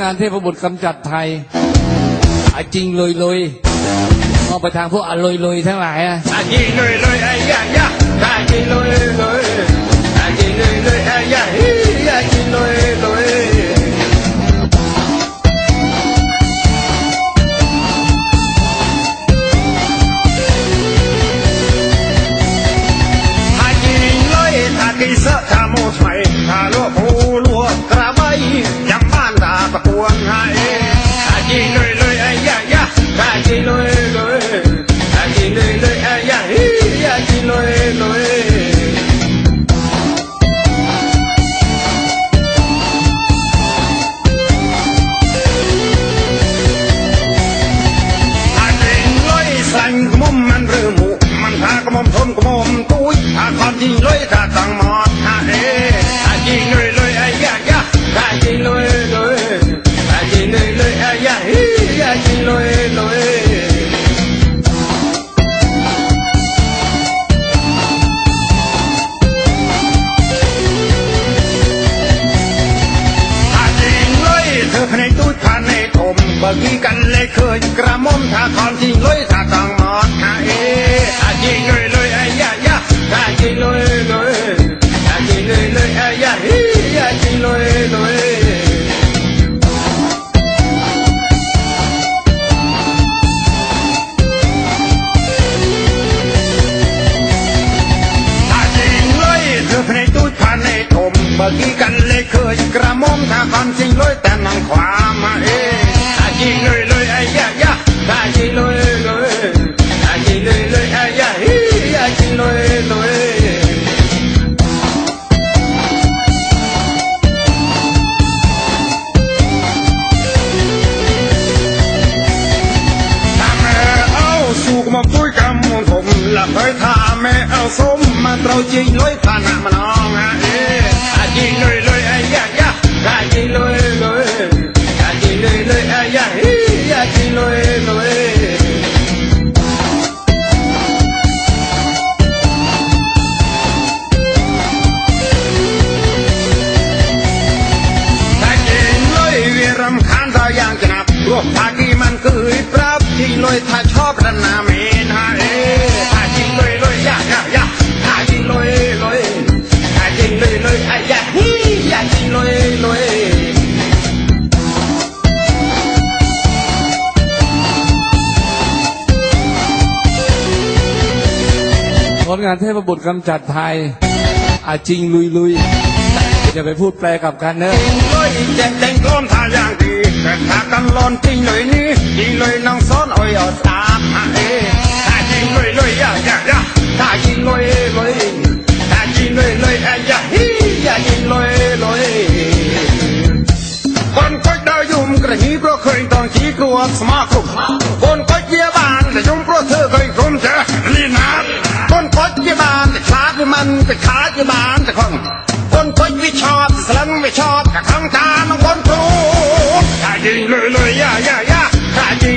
งานเทพบุตรกำจัดไทยอจริงเลยเลยมองไปทางพวกอลอยเลยทั้งหลายอะอาจีเลยเลยไอ้ย ตะกวงให้ถ้ายิง ရင်နေလွယ်အရာဟိအရင်လွယ်လွယ်ភ្នែកទូចខានៃធំបើគីកាន់លេឃើញក្រមុំថាខំជីងលុយថាតង់មកថាអេអាជីងលុយលុយ เมื่อกี้กันเลยเคยกระม่อมถ้าความจริงเลยแต่นังขวามาเองถ้าจริงเลยเลยไอ้ยะยะถ้าจริงเลยเลยถ้าจริงเลยเลยไอ้ยะฮิถ้าจริงเลยเลยถ้าแม่เอาสูกมาปุ้ยกำมงผมละเคยถ้าแม่เอาสมมาเราจริงเลยผ่านหน้ามาน้องฮะ งเลยเวียรำคาญตาอย่างจะนับรวมทากีมันคือปรับที่เลยถ้าชอบรันนาม งานเทพบุตรกำจัดภัยอาจริงลุยลุยอย่าไปพูดแปลกลับกันเนอะจริงเลยแจกแจงกล้อนทาอย่างดีแต่ถ้ากันลอนจริงเลยนี่จริงเลยน้องซ้อนอ้อยเอาตามฮะเอ๊ะถ้าจริงเลยเลยยะยะยะถ้าจริงเลยเลยถ้าจริงเลยเลยไอ้ยะฮียะจริงเลยเลยคนก็ได้ยุ่มกระหีเพราะเคยต้องขี้กลัวสมาคมคนก็เยี่ยบานแต่ยุ่มเพราะเธอเคยคมเจอลีนา คนก็เยี่ยบานแต่ขาดมันแต่ขาดเยี่ยบานแต่คนคนก็วิชอบสลังไม่ชอบกับข้างตามันคนครูถ้ายิงเลยเลยย่าย่าย่าถ้ายิ